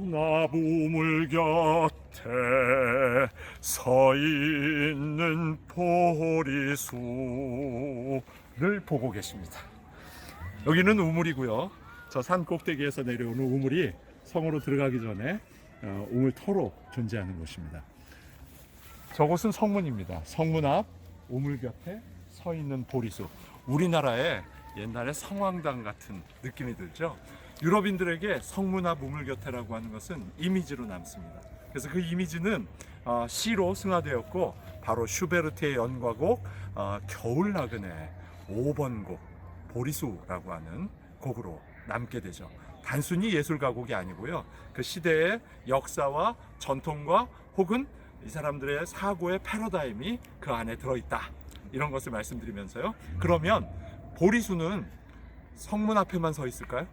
성문화부물 곁에 서 있는 보리수를 보고 계십니다. 여기는 우물이고요. 저 산 꼭대기에서 내려오는 우물이 성으로 들어가기 전에 어, 우물터로 존재하는 곳입니다. 저곳은 성문입니다. 성문 앞 우물 곁에 서 있는 보리수. 우리나라의 옛날의 성황당 같은 느낌이 들죠. 유럽인들에게 성문 앞 우물 곁에라고 하는 것은 이미지로 남습니다. 그래서 그 이미지는 어, 시로 승화되었고 바로 슈베르트의 연가곡 어, 겨울 나그네 5번 곡 보리수라고 하는 곡으로 남게 되죠. 단순히 예술 가곡이 아니고요. 그 시대의 역사와 전통과 혹은 이 사람들의 사고의 패러다임이 그 안에 들어있다. 이런 것을 말씀드리면서요. 그러면 보리수는 성문 앞에만 서 있을까요?